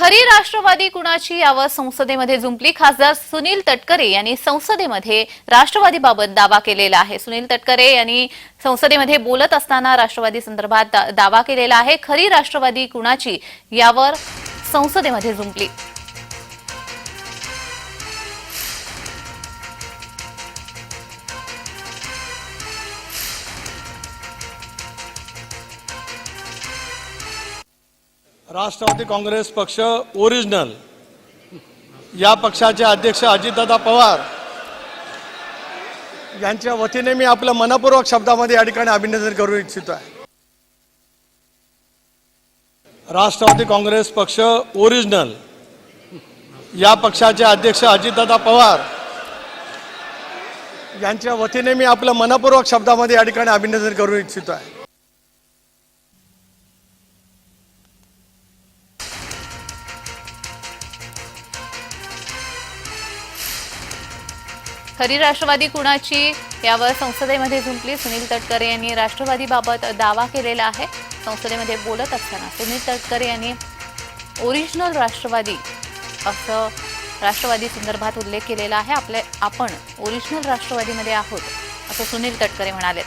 खरी राष्ट्रवादी कुणाची यावर संसदेमध्ये जुंपली? खासदार सुनील तटकरे यांनी संसदेमध्ये राष्ट्रवादीबाबत दावा केलेला आहे. सुनील तटकरे यांनी संसदेमध्ये बोलत असताना राष्ट्रवादी संदर्भात दा- दावा केलेला आहे. खरी राष्ट्रवादी कुणाची यावर संसदेमध्ये जुंपली? राष्ट्रवादी काँग्रेस पक्ष ओरिजिनल. या पक्षाचे अध्यक्ष अजितदादा पवार यांच्या वतीने मी आपलं मनपूर्वक शब्दामध्ये या ठिकाणी अभिनंदन करू इच्छितो. आहे राष्ट्रवादी काँग्रेस पक्ष ओरिजिनल. या पक्षाचे अध्यक्ष अजितदादा पवार यांच्या वतीने मी आपलं मनपूर्वक शब्दामध्ये या ठिकाणी अभिनंदन करू इच्छितो. आहे खरी राष्ट्रवादी कुणाची? यावर संसदेमध्ये जुंपली सुनील तटकरे यांनी राष्ट्रवादीबाबत दावा केलेला आहे. संसदेमध्ये बोलत असताना सुनील तटकरे यांनी ओरिजिनल राष्ट्रवादी असं राष्ट्रवादी संदर्भात उल्लेख केलेला आहे. आपले आपण ओरिजिनल राष्ट्रवादीमध्ये आहोत असं सुनील तटकरे म्हणाले